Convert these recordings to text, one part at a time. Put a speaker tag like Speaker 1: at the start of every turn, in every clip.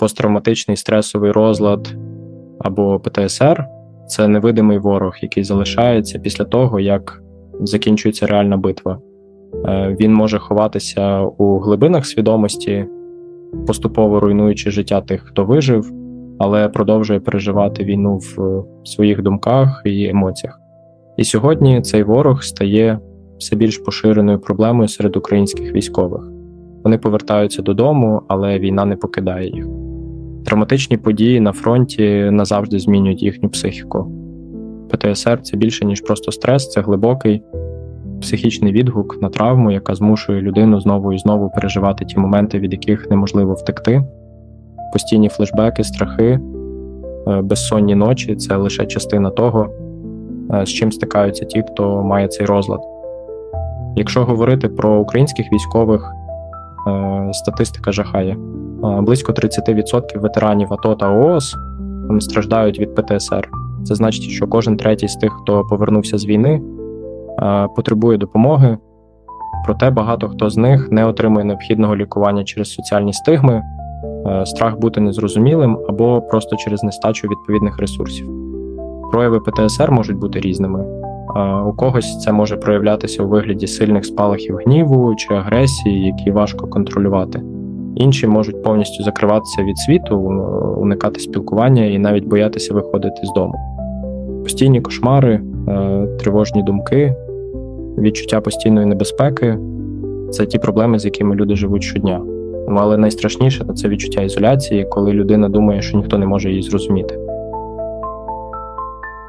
Speaker 1: посттравматичний стресовий розлад або ПТСР це невидимий ворог, який залишається після того, як закінчується реальна битва. Е, Він може ховатися у глибинах свідомості, поступово руйнуючи життя тих, хто вижив, але продовжує переживати війну в своїх думках і емоціях. І сьогодні цей ворог стає все більш поширеною проблемою серед українських військових. Вони повертаються додому, але війна не покидає їх. Травматичні події на фронті назавжди змінюють їхню психіку. ПТСР це більше, ніж просто стрес, це глибокий психічний відгук на травму, яка змушує людину знову і знову переживати ті моменти, від яких неможливо втекти. Постійні флешбеки, страхи, е, безсонні ночі це лише частина того, е, з чим стикаються ті, хто має цей розлад. Якщо говорити про українських військових, е, статистика жахає. Близько 30% ветеранів АТО та ООС вони страждають від ПТСР. Це значить, що кожен третій з тих, хто повернувся з війни, потребує допомоги. Проте багато хто з них не отримує необхідного лікування через соціальні стигми, страх бути незрозумілим або просто через нестачу відповідних ресурсів. Прояви ПТСР можуть бути різними. У когось це може проявлятися у вигляді сильних спалахів гніву чи агресії, які важко контролювати. Інші можуть повністю закриватися від світу, уникати спілкування і навіть боятися виходити з дому. Постійні кошмари, е, тривожні думки, відчуття постійної небезпеки це ті проблеми, з якими люди живуть щодня. Ну, Але найстрашніше це відчуття ізоляції, коли людина думає, що ніхто не може її зрозуміти.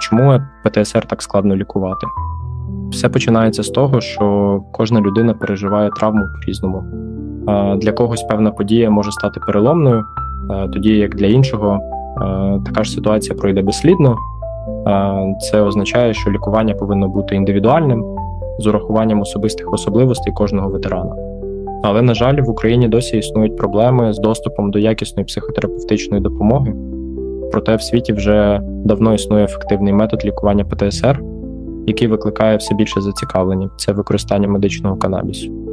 Speaker 1: Чому ПТСР так складно лікувати? Все починається з того, що кожна людина переживає травму по-різному. Е, Для когось певна подія може стати переломною, тоді як для іншого така ж ситуація пройде безслідно. Це означає, що лікування повинно бути індивідуальним з урахуванням особистих особливостей кожного ветерана. Але, на жаль, в Україні досі існують проблеми з доступом до якісної психотерапевтичної допомоги. Проте в світі вже давно існує ефективний метод лікування ПТСР, який викликає все більше зацікавлення це використання медичного канабісу.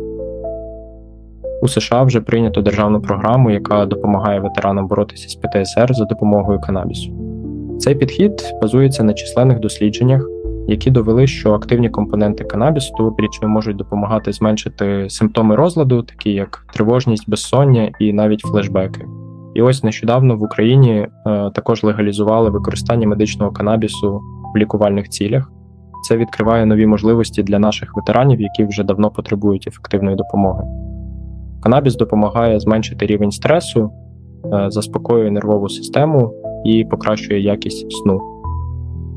Speaker 1: У США вже прийнято державну програму, яка допомагає ветеранам боротися з ПТСР за допомогою канабісу. Цей підхід базується на численних дослідженнях, які довели, що активні компоненти канабісу довгорічно можуть допомагати зменшити симптоми розладу, такі як тривожність, безсоння і навіть флешбеки. І ось нещодавно в Україні е, також легалізували використання медичного канабісу в лікувальних цілях. Це відкриває нові можливості для наших ветеранів, які вже давно потребують ефективної допомоги. Канабіс допомагає зменшити рівень стресу, е, заспокоює нервову систему і покращує якість сну.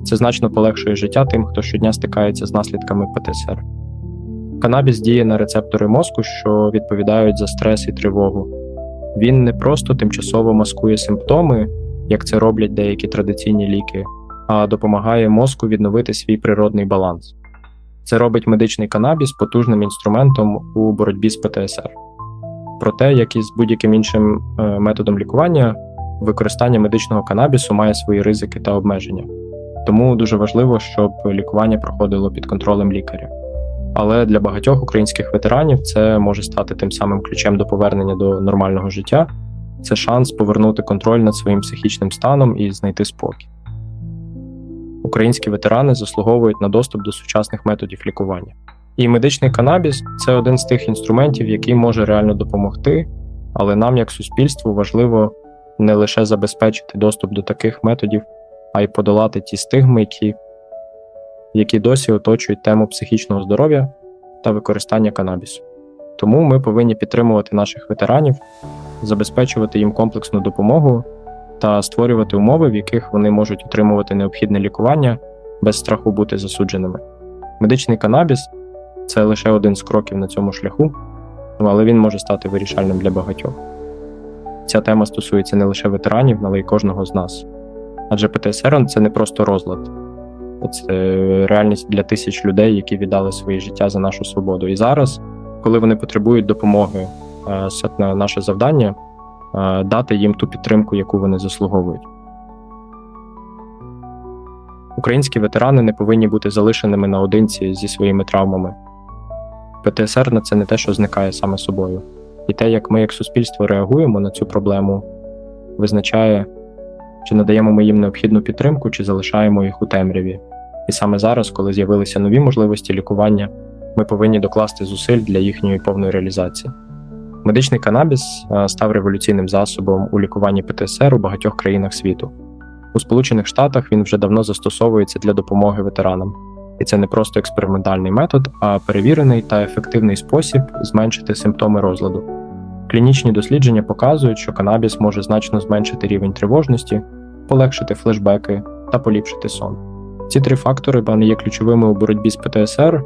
Speaker 1: Це значно полегшує життя тим, хто щодня стикається з наслідками ПТСР. Канабіс діє на рецептори мозку, що відповідають за стрес і тривогу. Він не просто тимчасово маскує симптоми, як це роблять деякі традиційні ліки, а допомагає мозку відновити свій природний баланс. Це робить медичний канабіс потужним інструментом у боротьбі з ПТСР. Проте, як і з будь-яким іншим е, методом лікування, використання медичного канабісу має свої ризики та обмеження. Тому дуже важливо, щоб лікування проходило під контролем лікаря. Але для багатьох українських ветеранів це може стати тим самим ключем до повернення до нормального життя. Це шанс повернути контроль над своїм психічним станом і знайти спокій. Українські ветерани заслуговують на доступ до сучасних методів лікування. І медичний канабіс це один з тих інструментів, який може реально допомогти, але нам, як суспільству, важливо не лише забезпечити доступ до таких методів, а й подолати ті стигми, які, які досі оточують тему психічного здоров'я та використання канабісу. Тому ми повинні підтримувати наших ветеранів, забезпечувати їм комплексну допомогу та створювати умови, в яких вони можуть отримувати необхідне лікування без страху бути засудженими. Медичний канабіс це лише один з кроків на цьому шляху, але він може стати вирішальним для багатьох. Ця тема стосується не лише ветеранів, але й кожного з нас. Адже ПТСР це не просто розлад, це реальність для тисяч людей, які віддали своє життя за нашу свободу. І зараз, коли вони потребують допомоги, це наше завдання дати їм ту підтримку, яку вони заслуговують. Українські ветерани не повинні бути залишеними наодинці зі своїми травмами. ПТСР на це не те, що зникає саме собою. І те, як ми, як суспільство, реагуємо на цю проблему, визначає, чи надаємо ми їм необхідну підтримку, чи залишаємо їх у темряві. І саме зараз, коли з'явилися нові можливості лікування, ми повинні докласти зусиль для їхньої повної реалізації. Медичний канабіс е, став революційним засобом у лікуванні ПТСР у багатьох країнах світу. У Сполучених Штатах він вже давно застосовується для допомоги ветеранам, і це не просто експериментальний метод, а перевірений та ефективний спосіб зменшити симптоми розладу. Клінічні дослідження показують, що канабіс може значно зменшити рівень тривожності, полегшити флешбеки та поліпшити сон. Ці три фактори вони є ключовими у боротьбі з ПТСР,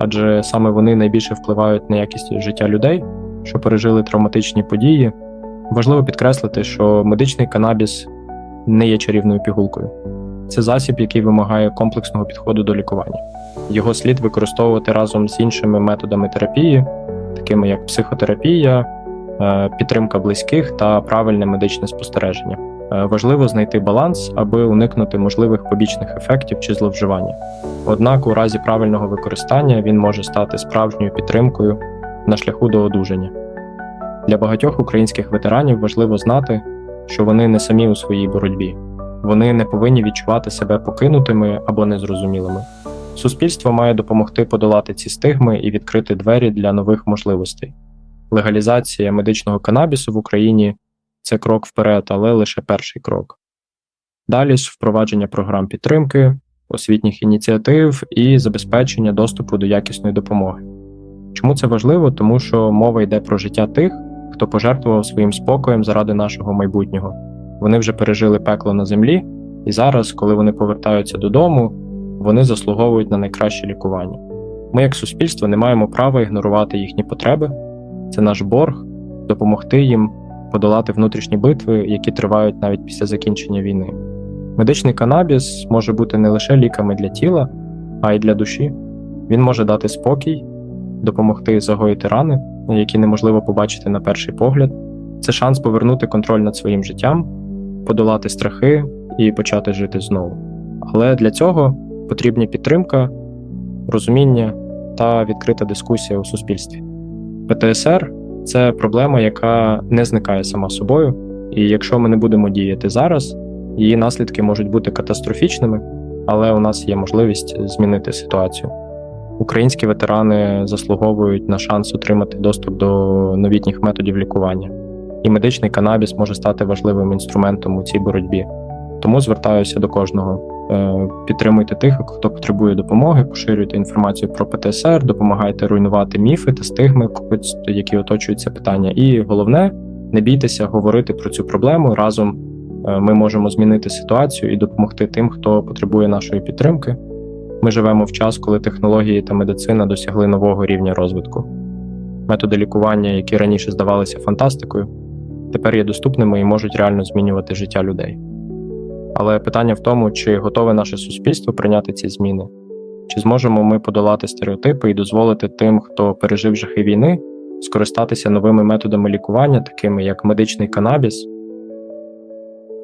Speaker 1: адже саме вони найбільше впливають на якість життя людей, що пережили травматичні події. Важливо підкреслити, що медичний канабіс не є чарівною пігулкою. Це засіб, який вимагає комплексного підходу до лікування. Його слід використовувати разом з іншими методами терапії, такими як психотерапія, е, підтримка близьких та правильне медичне спостереження. Е, Важливо знайти баланс, аби уникнути можливих побічних ефектів чи зловживання. Однак, у разі правильного використання він може стати справжньою підтримкою на шляху до одужання. Для багатьох українських ветеранів важливо знати, що вони не самі у своїй боротьбі, вони не повинні відчувати себе покинутими або незрозумілими. Суспільство має допомогти подолати ці стигми і відкрити двері для нових можливостей. Легалізація медичного канабісу в Україні це крок вперед, але лише перший крок. Далі ж впровадження програм підтримки, освітніх ініціатив і забезпечення доступу до якісної допомоги. Чому це важливо? Тому що мова йде про життя тих, хто пожертвував своїм спокоєм заради нашого майбутнього. Вони вже пережили пекло на землі, і зараз, коли вони повертаються додому, вони заслуговують на найкраще лікування. Ми, як суспільство, не маємо права ігнорувати їхні потреби. Це наш борг допомогти їм подолати внутрішні битви, які тривають навіть після закінчення війни. Медичний канабіс може бути не лише ліками для тіла, а й для душі. Він може дати спокій, допомогти загоїти рани, які неможливо побачити на перший погляд. Це шанс повернути контроль над своїм життям, подолати страхи і почати жити знову. Але для цього потрібні підтримка, розуміння та відкрита дискусія у суспільстві. ПТСР це проблема, яка не зникає сама собою, і якщо ми не будемо діяти зараз, її наслідки можуть бути катастрофічними, але у нас є можливість змінити ситуацію. Українські ветерани заслуговують на шанс отримати доступ до новітніх методів лікування, і медичний канабіс може стати важливим інструментом у цій боротьбі. Тому звертаюся до кожного. Е, Підтримуйте тих, хто потребує допомоги, поширюйте інформацію про ПТСР, допомагайте руйнувати міфи та стигми, які оточують це питання. І головне, не бійтеся говорити про цю проблему. Разом е, ми можемо змінити ситуацію і допомогти тим, хто потребує нашої підтримки. Ми живемо в час, коли технології та медицина досягли нового рівня розвитку. Методи лікування, які раніше здавалися фантастикою, тепер є доступними і можуть реально змінювати життя людей. Але питання в тому, чи готове наше суспільство прийняти ці зміни, чи зможемо ми подолати стереотипи і дозволити тим, хто пережив жахи війни, скористатися новими методами лікування, такими як медичний канабіс.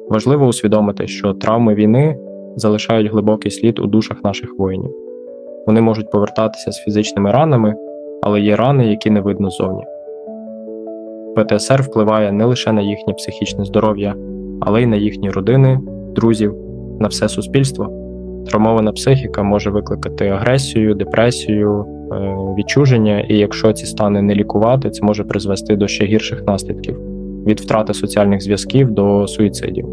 Speaker 1: Важливо усвідомити, що травми війни залишають глибокий слід у душах наших воїнів. Вони можуть повертатися з фізичними ранами, але є рани, які не видно зовні. ПТСР впливає не лише на їхнє психічне здоров'я, але й на їхні родини, друзів, на все суспільство. Травмована психіка може викликати агресію, депресію, е, відчуження, і якщо ці стани не лікувати, це може призвести до ще гірших наслідків від втрати соціальних зв'язків до суїцидів.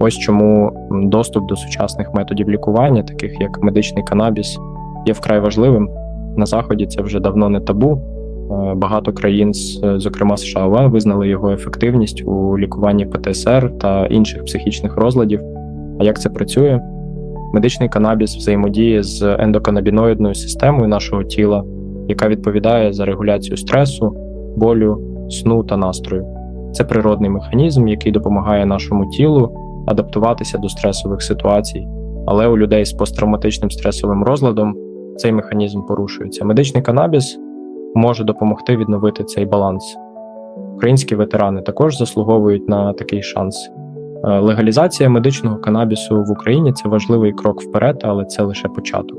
Speaker 1: Ось чому доступ до сучасних методів лікування, таких як медичний канабіс, є вкрай важливим. На заході це вже давно не табу. Е, Багато країн, зокрема США, визнали його ефективність у лікуванні ПТСР та інших психічних розладів. А як це працює? Медичний канабіс взаємодіє з ендоканабіноїдною системою нашого тіла, яка відповідає за регуляцію стресу, болю, сну та настрою. Це природний механізм, який допомагає нашому тілу адаптуватися до стресових ситуацій, але у людей з посттравматичним стресовим розладом цей механізм порушується. Медичний канабіс може допомогти відновити цей баланс. Українські ветерани також заслуговують на такий шанс. Е, Легалізація медичного канабісу в Україні це важливий крок вперед, але це лише початок.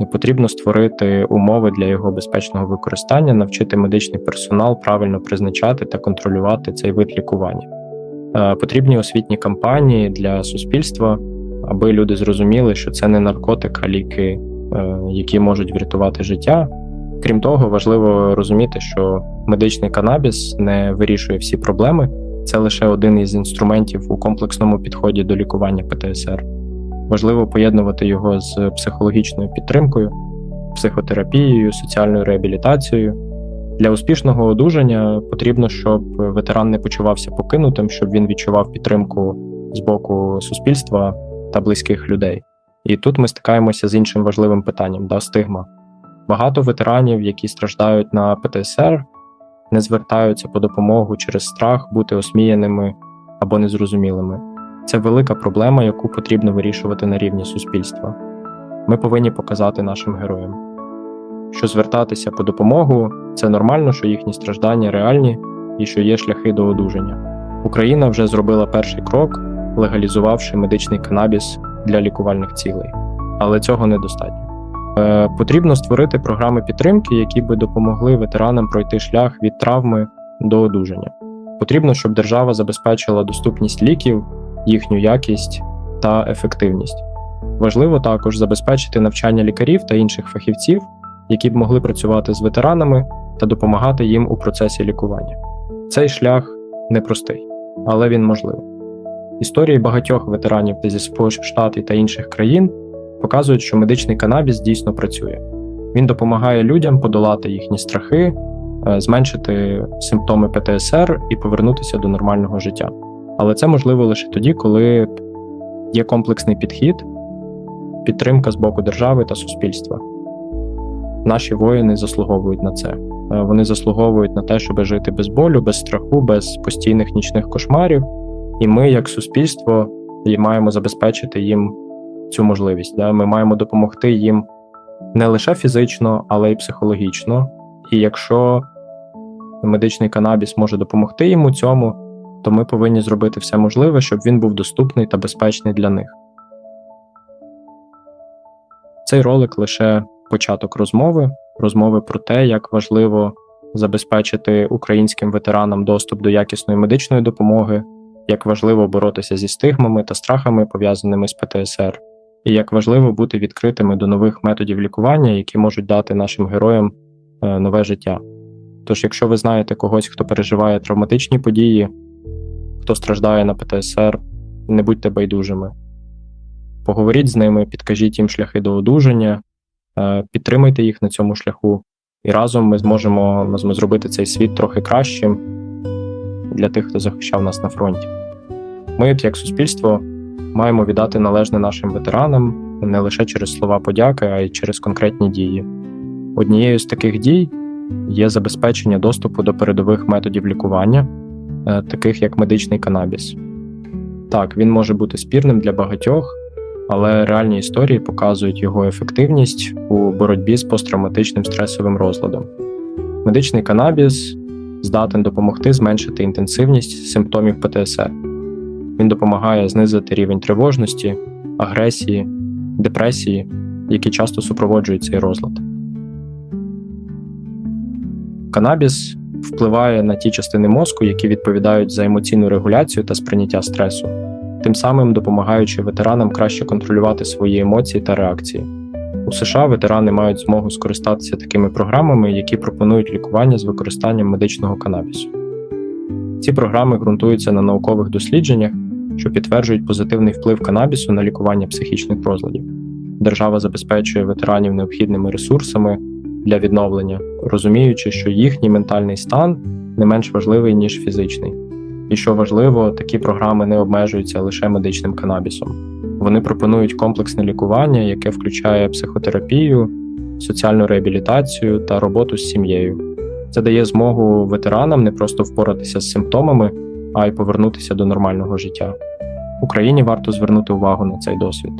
Speaker 1: Не потрібно створити умови для його безпечного використання, навчити медичний персонал правильно призначати та контролювати цей вид лікування. Е, Потрібні освітні кампанії для суспільства, аби люди зрозуміли, що це не наркотик, а ліки, е, які можуть врятувати життя. Крім того, важливо розуміти, що медичний канабіс не вирішує всі проблеми, це лише один із інструментів у комплексному підході до лікування ПТСР. Важливо поєднувати його з психологічною підтримкою, психотерапією, соціальною реабілітацією. Для успішного одужання потрібно, щоб ветеран не почувався покинутим, щоб він відчував підтримку з боку суспільства та близьких людей. І тут ми стикаємося з іншим важливим питанням да, стигма. Багато ветеранів, які страждають на ПТСР, не звертаються по допомогу через страх бути осміяними або незрозумілими. Це велика проблема, яку потрібно вирішувати на рівні суспільства. Ми повинні показати нашим героям, що звертатися по допомогу це нормально, що їхні страждання реальні і що є шляхи до одужання. Україна вже зробила перший крок, легалізувавши медичний канабіс для лікувальних цілей, але цього недостатньо. Е, Потрібно створити програми підтримки, які би допомогли ветеранам пройти шлях від травми до одужання. Потрібно, щоб держава забезпечила доступність ліків, їхню якість та ефективність. Важливо також забезпечити навчання лікарів та інших фахівців, які б могли працювати з ветеранами та допомагати їм у процесі лікування. Цей шлях непростий, але він можливий. Історії багатьох ветеранів зі Сполучених Штатів та інших країн показують, що медичний канабіс дійсно працює. Він допомагає людям подолати їхні страхи, е, зменшити симптоми ПТСР і повернутися до нормального життя. Але це можливо лише тоді, коли є комплексний підхід, підтримка з боку держави та суспільства. Наші воїни заслуговують на це. Е, Вони заслуговують на те, щоб жити без болю, без страху, без постійних нічних кошмарів. І ми, як суспільство, маємо забезпечити їм цю можливість. Да? Ми маємо допомогти їм не лише фізично, але й психологічно. І якщо медичний канабіс може допомогти їм у цьому, то ми повинні зробити все можливе, щоб він був доступний та безпечний для них. Цей ролик лише початок розмови, розмови про те, як важливо забезпечити українським ветеранам доступ до якісної медичної допомоги, як важливо боротися зі стигмами та страхами, пов'язаними з ПТСР, і як важливо бути відкритими до нових методів лікування, які можуть дати нашим героям е, нове життя. Тож, якщо ви знаєте когось, хто переживає травматичні події, хто страждає на ПТСР, не будьте байдужими. Поговоріть з ними, підкажіть їм шляхи до одужання, е, підтримайте їх на цьому шляху, і разом ми зможемо зробити цей світ трохи кращим для тих, хто захищав нас на фронті. Ми, як суспільство, маємо віддати належне нашим ветеранам не лише через слова подяки, а й через конкретні дії. Однією з таких дій є забезпечення доступу до передових методів лікування, е, таких як медичний канабіс. Так, він може бути спірним для багатьох, але реальні історії показують його ефективність у боротьбі з посттравматичним стресовим розладом. Медичний канабіс здатен допомогти зменшити інтенсивність симптомів ПТСР. Він допомагає знизити рівень тривожності, агресії, депресії, які часто супроводжують цей розлад. Канабіс впливає на ті частини мозку, які відповідають за емоційну регуляцію та сприйняття стресу, тим самим допомагаючи ветеранам краще контролювати свої емоції та реакції. У США ветерани мають змогу скористатися такими програмами, які пропонують лікування з використанням медичного канабісу. Ці програми ґрунтуються на наукових дослідженнях, що підтверджують позитивний вплив канабісу на лікування психічних розладів. Держава забезпечує ветеранів необхідними ресурсами для відновлення, розуміючи, що їхній ментальний стан не менш важливий, ніж фізичний. І що важливо, такі програми не обмежуються лише медичним канабісом. Вони пропонують комплексне лікування, яке включає психотерапію, соціальну реабілітацію та роботу з сім'єю. Це дає змогу ветеранам не просто впоратися з симптомами, а й повернутися до нормального життя. Україні варто звернути увагу на цей досвід.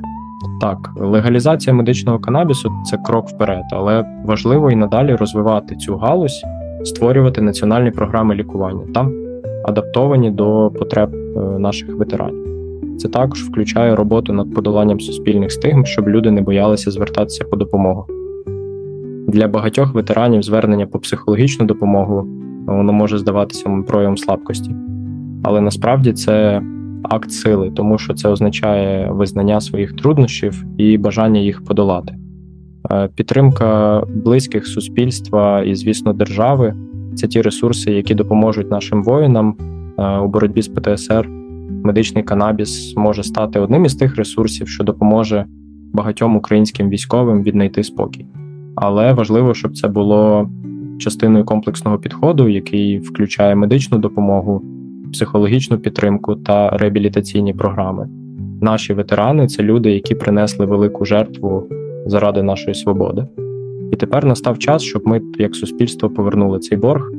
Speaker 1: Так, легалізація медичного канабісу це крок вперед, але важливо і надалі розвивати цю галузь, створювати національні програми лікування там, адаптовані до потреб е, наших ветеранів. Це також включає роботу над подоланням суспільних стигм, щоб люди не боялися звертатися по допомогу. Для багатьох ветеранів звернення по психологічну допомогу воно може здаватися проявом слабкості. Але насправді це акт сили, тому що це означає визнання своїх труднощів і бажання їх подолати. Е, Підтримка близьких суспільства і, звісно, держави це ті ресурси, які допоможуть нашим воїнам е, у боротьбі з ПТСР. Медичний канабіс може стати одним із тих ресурсів, що допоможе багатьом українським військовим віднайти спокій. Але важливо, щоб це було частиною комплексного підходу, який включає медичну допомогу, психологічну підтримку та реабілітаційні програми. Наші ветерани це люди, які принесли велику жертву заради нашої свободи. І тепер настав час, щоб ми, як суспільство, повернули цей борг. Е,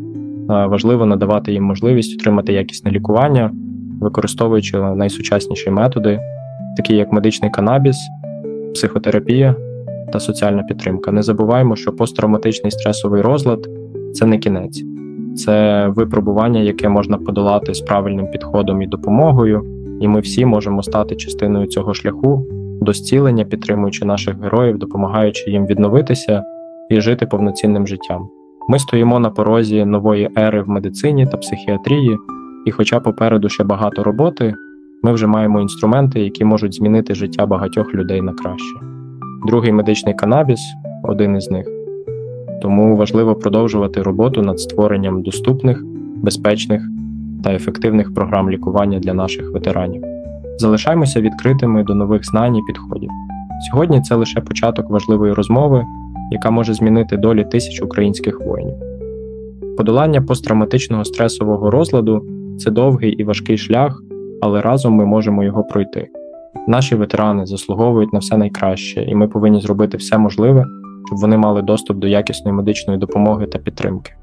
Speaker 1: Важливо надавати їм можливість отримати якісне лікування, використовуючи найсучасніші методи, такі як медичний канабіс, психотерапія та соціальна підтримка. Не забуваємо, що посттравматичний стресовий розлад це не кінець, це випробування, яке можна подолати з правильним підходом і допомогою, і ми всі можемо стати частиною цього шляху до зцілення, підтримуючи наших героїв, допомагаючи їм відновитися і жити повноцінним життям. Ми стоїмо на порозі нової ери в медицині та психіатрії, і, хоча попереду ще багато роботи, ми вже маємо інструменти, які можуть змінити життя багатьох людей на краще. Другий медичний канабіс один із них. Тому важливо продовжувати роботу над створенням доступних, безпечних та ефективних програм лікування для наших ветеранів. Залишаймося відкритими до нових знань і підходів. Сьогодні це лише початок важливої розмови, яка може змінити долі тисяч українських воїнів. Подолання посттравматичного стресового розладу це довгий і важкий шлях, але разом ми можемо його пройти. Наші ветерани заслуговують на все найкраще, і ми повинні зробити все можливе, щоб вони мали доступ до якісної медичної допомоги та підтримки.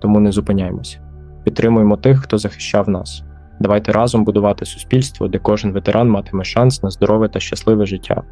Speaker 1: Тому не зупиняємося. Підтримуємо тих, хто захищав нас. Давайте разом будувати суспільство, де кожен ветеран матиме шанс на здорове та щасливе життя.